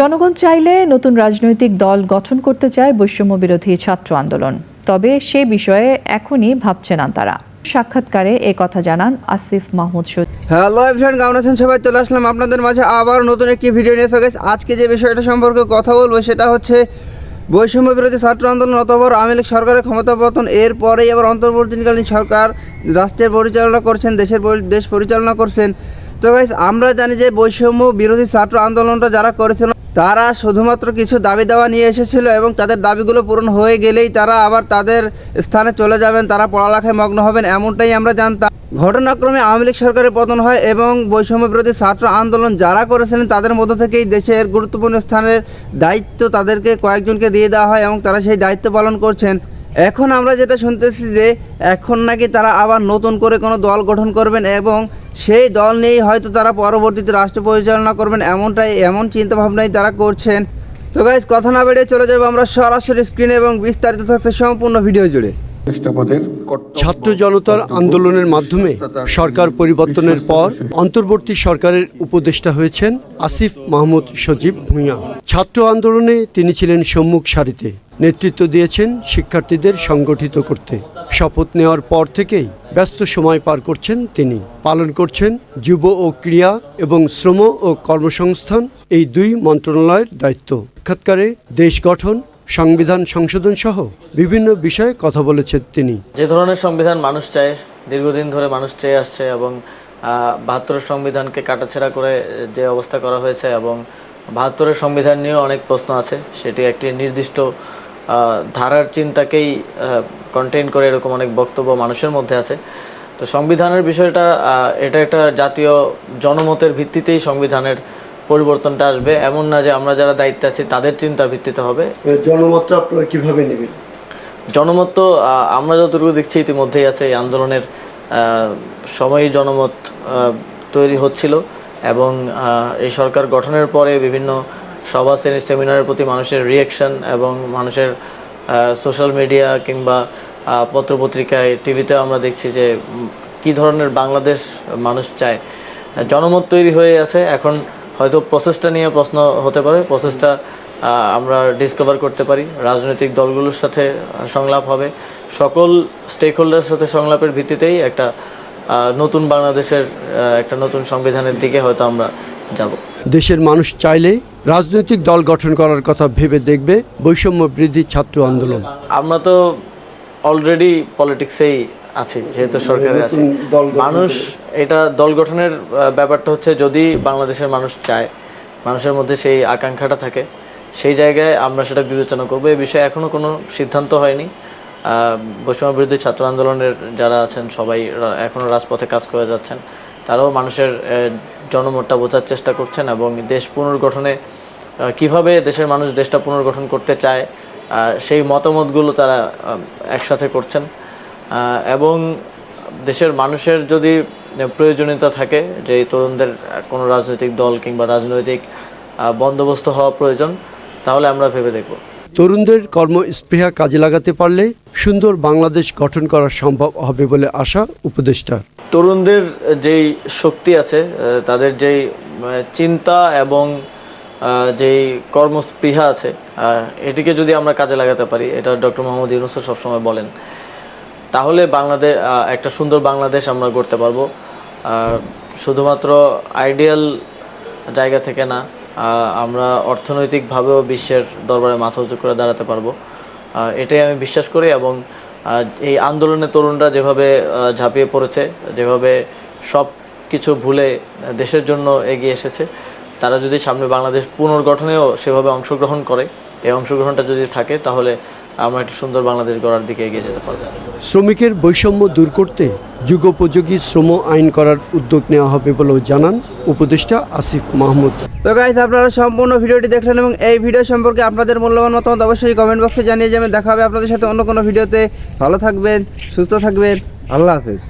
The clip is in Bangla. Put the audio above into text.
জনগণ চাইলে নতুন রাজনৈতিক দল গঠন করতে চায় বৈষম্য বিরোধী ছাত্র আন্দোলন। তবে সে বিষয়ে এখনই ভাবছে না তারা। সাক্ষাৎকারে এ কথা জানান আসিফ মাহমুদ হ্যালো এভরিওয়ান, কেমন আছেন সবাই? চলে আসলাম আপনাদের মাঝে আবার নতুন একটি ভিডিও নিয়ে। ফেকেস আজকে যে বিষয়টা সম্পর্কে কথা বলব সেটা হচ্ছে বৈষম্য বিরোধী ছাত্র আন্দোলন অথবা আওয়ামী লীগ সরকারের ক্ষমতা পতন। এর পরেই আবার অন্তর্বর্তীকালীন সরকার রাষ্ট্রের পরিচালনা করছেন, দেশের দেশ পরিচালনা করছেন। তো গাইস আমরা জানি যে বৈষম্য বিরোধী ছাত্র আন্দোলনটা যারা করেছিল তারা শুধুমাত্র কিছু দাবি দাওয়া নিয়ে এসেছিল এবং তাদের দাবিগুলো পূরণ হয়ে গেলেই তারা আবার তাদের স্থানে চলে যাবেন, তারা পড়ালেখায় মগ্ন হবেন এমনটাই আমরা জানতাম। ঘটনাক্রমে আওয়ামী লীগ সরকারের পতন হয় এবং বৈষম্য বিরোধী ছাত্র আন্দোলন যারা করেছিলেন তাদের মধ্য থেকেই দেশের গুরুত্বপূর্ণ স্থানের দায়িত্ব তাদেরকে কয়েকজনকে দিয়ে দেওয়া হয় এবং তারা সেই দায়িত্ব পালন করছেন। এখন আমরা যেটা শুনতেছি যে এখন নাকি তারা আবার নতুন করে কোনো দল গঠন করবেন এবং সেই দল নিয়েই হয়তো তারা পরবর্তীতে রাষ্ট্র পরিচালনা করবেন এমনটাই এমন চিন্তা ভাবনাই তারা করছেন। তো গাইজ কথা না বেড়ে চলে যাব আমরা সরাসরি স্ক্রিনে এবং বিস্তারিত থাকছে সম্পূর্ণ ভিডিও জুড়ে। ছাত্র জনতার আন্দোলনের মাধ্যমে সরকার পরিবর্তনের পর অন্তর্বর্তী সরকারের উপদেষ্টা হয়েছেন আসিফ মাহমুদ সজীব ভূঁইয়া। ছাত্র আন্দোলনে তিনি ছিলেন সম্মুখ সারিতে নেতৃত্ব দিয়েছেন শিক্ষার্থীদের সংগঠিত করতে। শপথ নেওয়ার পর থেকেই ব্যস্ত সময় পার করছেন তিনি। পালন করছেন যুব ও ক্রীড়া এবং শ্রম ও কর্মসংস্থান, এই দুই মন্ত্রণালয়ের দায়িত্ব। সাক্ষাৎকারে দেশ গঠন, সংবিধান সংশোধন সহ বিভিন্ন বিষয়ে কথা বলেছেন তিনি। যে ধরনের সংবিধান মানুষ চায়, দীর্ঘদিন ধরে মানুষ চেয়ে আসছে এবং বাহাত্তরের সংবিধানকে কাটাছেড়া করে যে অবস্থা করা হয়েছে এবং বাহাত্তরের সংবিধান নিয়েও অনেক প্রশ্ন আছে, সেটি একটি নির্দিষ্ট ধারার চিন্তাকেই কন্টেইন করে এরকম অনেক বক্তব্য মানুষের মধ্যে আছে। তো সংবিধানের বিষয়টা এটা একটা জাতীয় জনমতের ভিত্তিতেই সংবিধানের পরিবর্তনটা আসবে। এমন না যে আমরা যারা দায়িত্বে আছি তাদের চিন্তার ভিত্তিতে হবে। জনমতটা আপনারা কীভাবে নেবেন? জনমত তো আমরা যতটুকু দেখছি ইতিমধ্যেই আছে এই আন্দোলনের সময়ই জনমত তৈরি হচ্ছিল। এবং এই সরকার গঠনের পরে বিভিন্ন সভা সেমিনারের প্রতি মানুষের রিয়েকশন এবং মানুষের সোশ্যাল মিডিয়া কিংবা পত্রপত্রিকায় টিভিতে আমরা দেখছি যে কি ধরনের বাংলাদেশ মানুষ চায়। জনমত তৈরি হয়ে আছে, এখন হয়তো প্রসেসটা নিয়ে প্রশ্ন হতে পারে। প্রসেসটা আমরা ডিসকভার করতে পারি। রাজনৈতিক দলগুলোর সাথে সংলাপ হবে। সকল স্টেক হোল্ডারের সাথে সংলাপের ভিত্তিতেই একটা নতুন বাংলাদেশের একটা নতুন সংবিধানের দিকে হয়তো আমরা যাব। দেশের মানুষ চাইলে রাজনৈতিক দল গঠন করার কথা ভেবে দেখবে বৈষম্য বৃদ্ধি ছাত্র আন্দোলন। আমরা তো অলরেডি পলিটিক্সেই আছি যেহেতু সরকারে আছি। মানুষ এটা দল গঠনের ব্যাপারটা হচ্ছে যদি বাংলাদেশের মানুষ চায় মানুষের মধ্যে সেই আকাঙ্ক্ষাটা থাকে সেই জায়গায় আমরা সেটা বিবেচনা করব। এই বিষয়ে এখনও কোনো সিদ্ধান্ত হয়নি। আহ, বৈষম্য বিরোধী ছাত্র আন্দোলনের যারা আছেন সবাই এখনও রাজপথে কাজ করে যাচ্ছেন। তারাও মানুষের জনমতটা বোঝার চেষ্টা করছেন এবং দেশ পুনর্গঠনে কীভাবে দেশের মানুষ দেশটা পুনর্গঠন করতে চায় সেই মতামতগুলো তারা একসাথে করছেন। এবং দেশের মানুষের যদি প্রয়োজনীয়তা থাকে, যে তরুণদের কোনো রাজনৈতিক দল কিংবা রাজনৈতিক বন্দোবস্ত হওয়া প্রয়োজন, তাহলে আমরা ভেবে দেখব। তরুণদের কর্মস্পৃহা কাজে লাগাতে পারলে সুন্দর বাংলাদেশ গঠন করা সম্ভব হবে বলে আশা উপদেষ্টার তরুণদের যেই শক্তি আছে তাদের যেই চিন্তা এবং যেই কর্মস্পৃহা আছে এটিকে যদি আমরা কাজে লাগাতে পারি, এটা ডক্টর মোহাম্মদ ইউনুসও সবসময় বলেন, তাহলে বাংলাদেশ একটা সুন্দর বাংলাদেশ আমরা করতে পারব। শুধুমাত্র আইডিয়াল জায়গা থেকে না আমরা অর্থনৈতিকভাবেও বিশ্বের দরবারে মাথা উঁচু করে দাঁড়াতে পারব। এটাই আমি বিশ্বাস করি এবং এই আন্দোলনে তরুণরা যেভাবে ঝাঁপিয়ে পড়েছে, যেভাবে সব কিছু ভুলে দেশের জন্য এগিয়ে এসেছে, তারা যদি সামনে বাংলাদেশ পুনর্গঠনেও সেভাবে অংশগ্রহণ করে, এই অংশগ্রহণটা যদি থাকে, তাহলে আমরা একটা সুন্দর বাংলাদেশ গড়ার দিকে এগিয়ে যেতে পারব। শ্রমিকের বৈষম্য দূর করতে যুগোপযোগী শ্রম আইন করার উদ্যোগ নেওয়া হবে বলেও জানান উপদেষ্টা আসিফ মাহমুদ। তো গাইজ আপনারা সম্পূর্ণ ভিডিওটি দেখলেন এবং এই ভিডিও সম্পর্কে আপনাদের মূল্যবান মতামত অবশ্যই কমেন্ট বক্সে জানিয়ে যাবেন। দেখা হবে আপনাদের সাথে অন্য কোনো ভিডিওতে। ভালো থাকবেন, সুস্থ থাকবেন। আল্লাহ হাফেজ।